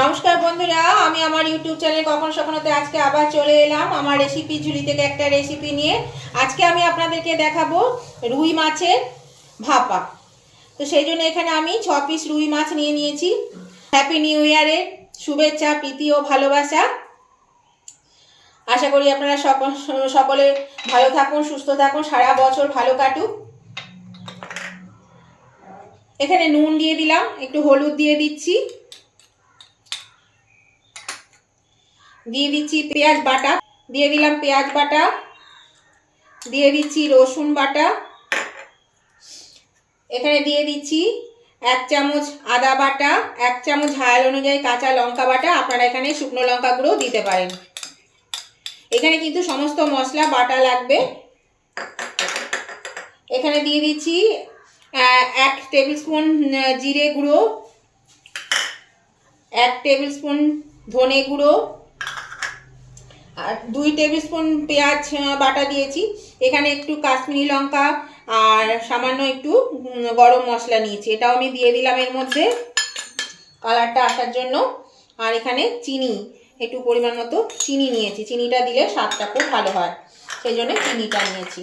নমস্কার বন্ধুরা, আমি আমার ইউটিউব চ্যানেল কখন সখনতে আজকে আবার চলে এলাম আমার রেসিপি ঝুলি থেকে একটা রেসিপি নিয়ে। আজকে আমি আপনাদেরকে দেখাবো রুই মাছের ভাপা। তো সেই জন্য এখানে আমি ছ পিস রুই মাছ নিয়ে নিয়েছি। হ্যাপি নিউ ইয়ারের শুভেচ্ছা, প্রীতি ও ভালোবাসা। আশা করি আপনারা সকল সকলে ভালো থাকুন, সুস্থ থাকুন, সারা বছর ভালো কাটুক। এখানে নুন দিয়ে দিলাম, একটু হলুদ দিয়ে দিচ্ছি। দিয়ে দিচ্ছি পেঁয়াজ বাটা, দিয়ে দিলাম পেঁয়াজ বাটা, দিয়ে দিচ্ছি রসুন বাটা। এখানে দিয়ে দিচ্ছি এক চামচ আদা বাটা, এক চামচ হায়াল অনুযায়ী কাঁচা লঙ্কা বাটা, আপনারা এখানে শুকনো লঙ্কা গুঁড়ো দিতে পারেন। এখানে কিন্তু সমস্ত মশলা বাটা লাগবে। এখানে দিয়ে দিচ্ছি এক টেবিল স্পুন জিরে গুঁড়ো, এক টেবিল স্পুন ধনে গুঁড়ো আর দুই টেবিল স্পুন পেঁয়াজ বাটা দিয়েছি। এখানে একটু কাশ্মীরি লঙ্কা আর সামান্য একটু গরম মশলা নিয়েছি। এটাও আমি দিয়ে দিলাম এর মধ্যে কালারটা আসার জন্য। আর এখানে চিনি, একটু পরিমাণ মতো চিনি নিয়েছি। চিনিটা দিলে স্বাদটা খুব ভালো হয়। সেই জন্য চিনিটা নিয়েছি।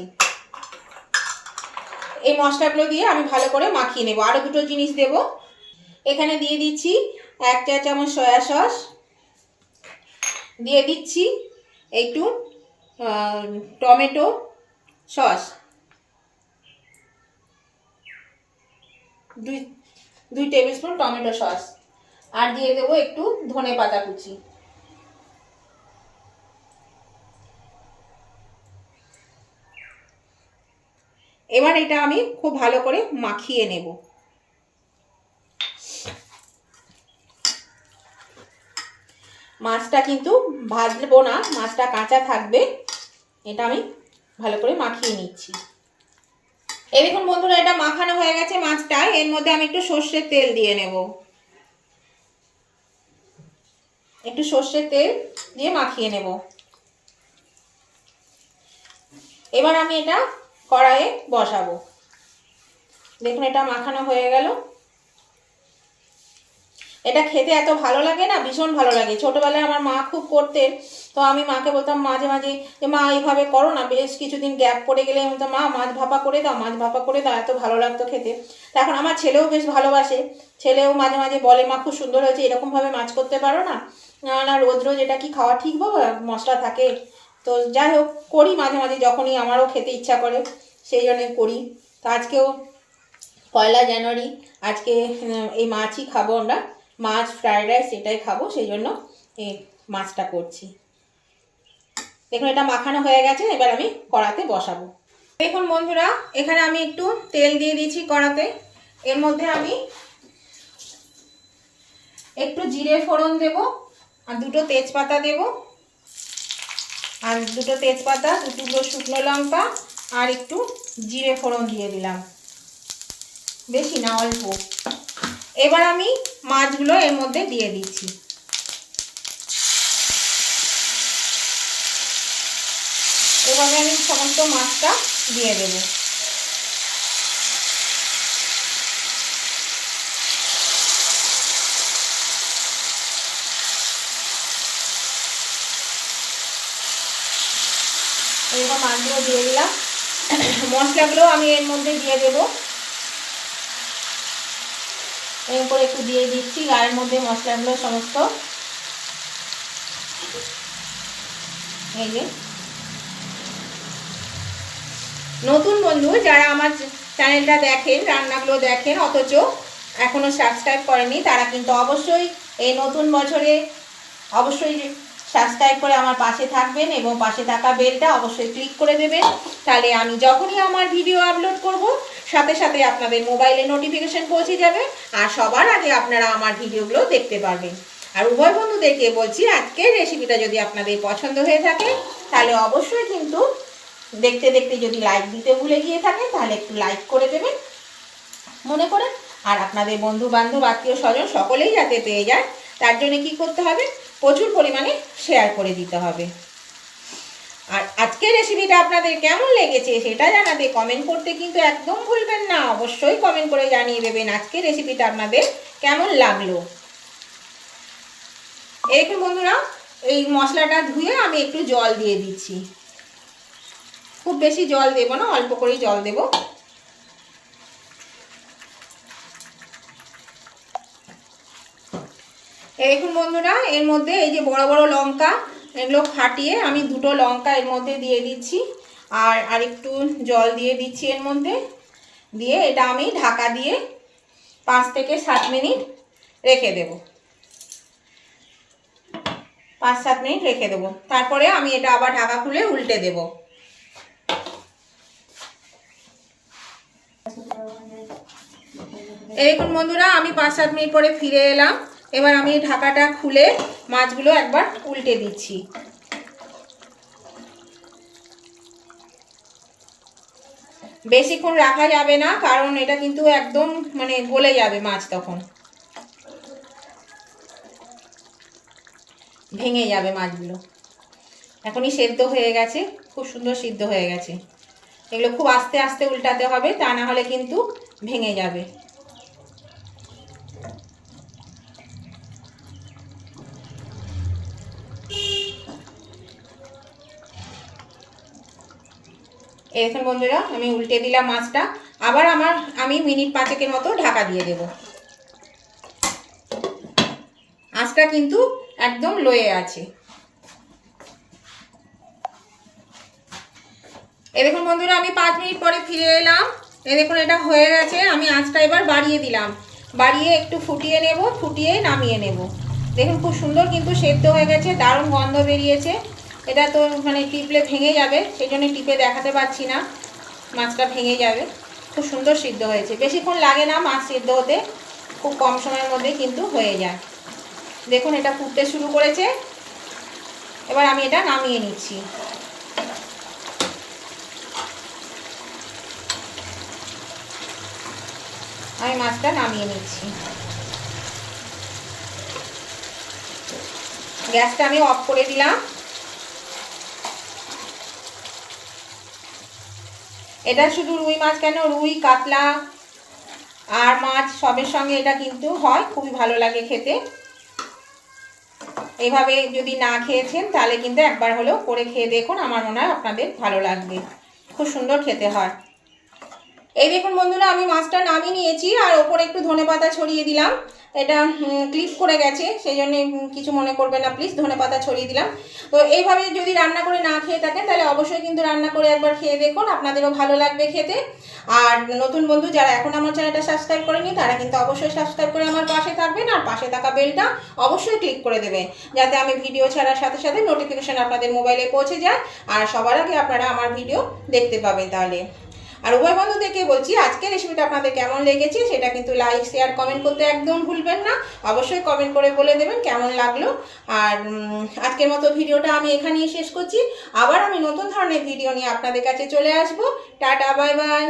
এই মশলাগুলো দিয়ে আমি ভালো করে মাখিয়ে নেব। আরও দুটো জিনিস দেব। এখানে দিয়ে দিচ্ছি এক চা চামচ সয়া সস। দিয়ে দিচ্ছি একটু টমেটো সস। দুই দুই টেবিল স্পুন টমেটো সস। আর দিয়ে দেবো একটু ধনে পাতা কুচি। এবার এটা আমি খুব ভালো করে মাখিয়ে নেব। মাছটা কিন্তু ভাজবো না, মাছটা কাঁচা থাকবে। এটা আমি ভালো করে মাখিয়ে নিচ্ছি। এই দেখুন বন্ধুরা, এটা মাখানো হয়ে গেছে মাছটা। এর মধ্যে আমি একটু সর্ষের তেল দিয়ে নেব। একটু সর্ষের তেল দিয়ে মাখিয়ে নেব। এবার আমি এটা কড়াইয়ে বসাবো। দেখুন, এটা মাখানো হয়ে গেল। এটা খেতে এত ভালো লাগে না, ভীষণ ভালো লাগে। ছোটবেলায় আমার মা খুব করতেন তো আমি মাকে বলতাম, মাঝে মাঝে, যে মা, এইভাবে করো না, বেশ কিছুদিন গ্যাপ পড়ে গেলে আমি বলতাম, মা, মাছ ভাপা করে দাও, মাছ ভাপা করে দাও, এত ভালো লাগতো খেতে। তা এখন আমার ছেলেও বেশ ভালোবাসে। ছেলেও মাঝে মাঝে বলে, মা, খুব সুন্দর হয়েছে, এরকমভাবে মাছ করতে পারো না? না রোজ রোজ এটা কি খাওয়া ঠিক বাবা মশলা থাকে। তো যাই হোক, করি মাঝে মাঝে, যখনই আমারও খেতে ইচ্ছা করে, সেই জন্যে করি। তো আজকেও পয়লা জানুয়ারি, আজকে এই মাছই খাব আমরা। মাছ ফ্রায়েড রাইস এটাই খাব, সেই জন্য এই মাছটা করছি। দেখুন, এটা মাখানো হয়ে গেছে, এবার আমি কড়াতে বসাবো। দেখুন বন্ধুরা, এখানে আমি একটু তেল দিয়ে দিয়েছি কড়াতে। এর মধ্যে আমি একটু জিরে ফোড়ন দেব, আর দুটো তেজপাতা দেব। আর দুটো তেজপাতা, দু টুকরো শুকনো লঙ্কা, আর একটু জিরে ফোড়ন দিয়ে দিলাম। বেশি না, অল্প। এবার আমি মাছগুলো এর মধ্যে দিয়ে দিচ্ছি। এভাবে আমি সমস্ত মাছটা দিয়ে দেবো। এরকম মাছগুলো দিয়ে দিলাম। মশলাগুলো আমি এর মধ্যে দিয়ে দেবো। এর উপরে একটু দিয়ে দিচ্ছি, গায়ের মধ্যে মশলাগুলো সমস্ত। এই যে। নতুন বন্ধু যারা আমার চ্যানেলটা দেখেন, রান্নাগুলো দেখেন, অথচ এখনও সাবস্ক্রাইব করেনি, তারা কিন্তু অবশ্যই এই নতুন বছরে অবশ্যই সাবস্ক্রাইব করে আমার পাশে থাকবেন এবং পাশে থাকা বেলটা অবশ্যই ক্লিক করে দেবেন। তাহলে আমি যখনই আমার ভিডিও আপলোড করব, সাথে সাথে আপনাদের মোবাইলে নোটিফিকেশন পৌঁছে যাবে আর সবার আগে আপনারা আমার ভিডিওগুলো দেখতে পারবেন। আর উভয় বন্ধুদেরকে বলছি, আজকের রেসিপিটা যদি আপনাদের পছন্দ হয়ে থাকে, তাহলে অবশ্যই কিন্তু দেখতে দেখতে যদি লাইক দিতে ভুলে গিয়ে থাকেন তাহলে একটু লাইক করে দেবেন। মনে করেন আর আপনাদের বন্ধু বান্ধব আত্মীয় স্বজন সকলেই যাতে পেয়ে যায়, তার জন্য কি করতে হবে? প্রচুর পরিমাণে শেয়ার করে দিতে হবে। আর আজকের রেসিপিটা আপনাদের কেমন লেগেছে সেটা জানাতে কমেন্ট করতে কিন্তু একদম ভুলবেন না। অবশ্যই কমেন্ট করে জানিয়ে দেবেন আজকের রেসিপিটা আপনাদের কেমন লাগল। এরকম বন্ধুরা, এই মশলাটা ধুয়ে আমি একটু জল দিয়ে দিচ্ছি। খুব বেশি জল দেব না, অল্প করেই জল দেব। দেখুন বন্ধুরা, এর মধ্যে এই যে বড় বড় লঙ্কা, এগুলো ফাটিয়ে আমি দুটো লঙ্কা এর মধ্যে দিয়ে দিচ্ছি। আর আরেকটু জল দিয়ে দিচ্ছি এর মধ্যে। দিয়ে এটা আমি ঢাকা দিয়ে পাঁচ থেকে সাত মিনিট রেখে দেব। পাঁচ সাত মিনিট রেখে দেবো। তারপরে আমি এটা আবার ঢাকা খুলে উল্টে দেব। দেখুন বন্ধুরা, আমি পাঁচ সাত মিনিট পরে ফিরে এলাম। এবার আমি ঢাকাটা খুলে মাছগুলো একবার উল্টে দিচ্ছি। বেশিক্ষণ রাখা যাবে না, কারণ এটা কিন্তু একদম মানে গলে যাবে মাছ তখন। ভেঙে যাবে মাছগুলো। এখনই সেদ্ধ হয়ে গেছে, খুব সুন্দর সিদ্ধ হয়ে গেছে। এগুলো খুব আস্তে আস্তে উল্টাতে হবে, তা না হলে কিন্তু ভেঙে যাবে। এই দেখুন বন্ধুরা, আমি উল্টে দিলাম মাছটা। আবার আমার, আমি মিনিট পাঁচেকের মতো ঢাকা দিয়ে দেব। আঁচটা কিন্তু একদম লয়ে আছে। এ দেখুন বন্ধুরা, আমি পাঁচ মিনিট পরে ফিরে এলাম। এ দেখুন, এটা হয়ে গেছে। আমি আঁচটা এবার বাড়িয়ে দিলাম। বাড়িয়ে একটু ফুটিয়ে নেব, ফুটিয়ে নামিয়ে নেব। দেখুন, খুব সুন্দর কিন্তু সেদ্ধ হয়ে গেছে, দারুণ গন্ধ বেরিয়েছে। এটা তো মানে টিপলে ভেঙে যাবে, সেই জন্য টিপে দেখাতে পারছি না। মাছটা ভেঙে যাবে। খুব সুন্দর সিদ্ধ হয়েছে। বেশিক্ষণ লাগে না মাছ সিদ্ধ হতে, খুব কম সময়ের মধ্যে কিন্তু হয়ে যায়। দেখুন, এটা ফুটতে শুরু করেছে। এবার আমি এটা নামিয়ে নিচ্ছি। আমি মাছটা নামিয়ে নিচ্ছি। গ্যাসটা আমি অফ করে দিলাম। এটা শুধু রুই মাছ কেন? রুই, কাতলা, আর মাছ সবের সঙ্গে এটা কিন্তু হয়, খুবই ভালো লাগে খেতে। এভাবে যদি না খেয়েছেন, তাহলে কিন্তু একবার হলেও করে খেয়ে দেখুন, আমার মনে হয় আপনাদের ভালো লাগবে। খুব সুন্দর খেতে হয়। এই দেখুন বন্ধুরা, আমি মাছটা নামিয়ে নিয়েছি, আর ওপরে একটু ধনে পাতা ছড়িয়ে দিলাম। এটা ক্লিপ করে গেছে, সেই জন্য কিছু মনে করবে না প্লিজ ধনে পাতা ছড়িয়ে দিলাম। তো এইভাবে যদি রান্না করে না খেয়ে থাকেন, তাহলে অবশ্যই কিন্তু রান্না করে একবার খেয়ে দেখুন, আপনাদেরও ভালো লাগবে খেতে। আর নতুন বন্ধু যারা এখন আমার চ্যানেলটা সাবস্ক্রাইব করেনি, তারা কিন্তু অবশ্যই সাবস্ক্রাইব করে আমার পাশে থাকবেন, আর পাশে থাকা বেলটা অবশ্যই ক্লিক করে দেবেন, যাতে আমি ভিডিও ছাড়ার সাথে সাথে নোটিফিকেশান আপনাদের মোবাইলে পৌঁছে যায়, আর সবার আগে আপনারা আমার ভিডিও দেখতে পাবেন তাহলে। আর উভয় বন্ধুদেরকে বলছি, আজকের রেসিপিটা আপনাদের কেমন লেগেছে সেটা কিন্তু লাইক শেয়ার কমেন্ট করতে একদম ভুলবেন না। অবশ্যই কমেন্ট করে বলে দেবেন কেমন লাগল। আর আজকের মতো ভিডিওটা আমি এখানেই শেষ করছি। আবার আমি নতুন ধরনের ভিডিও নিয়ে আপনাদের কাছে চলে আসব। Tata bye bye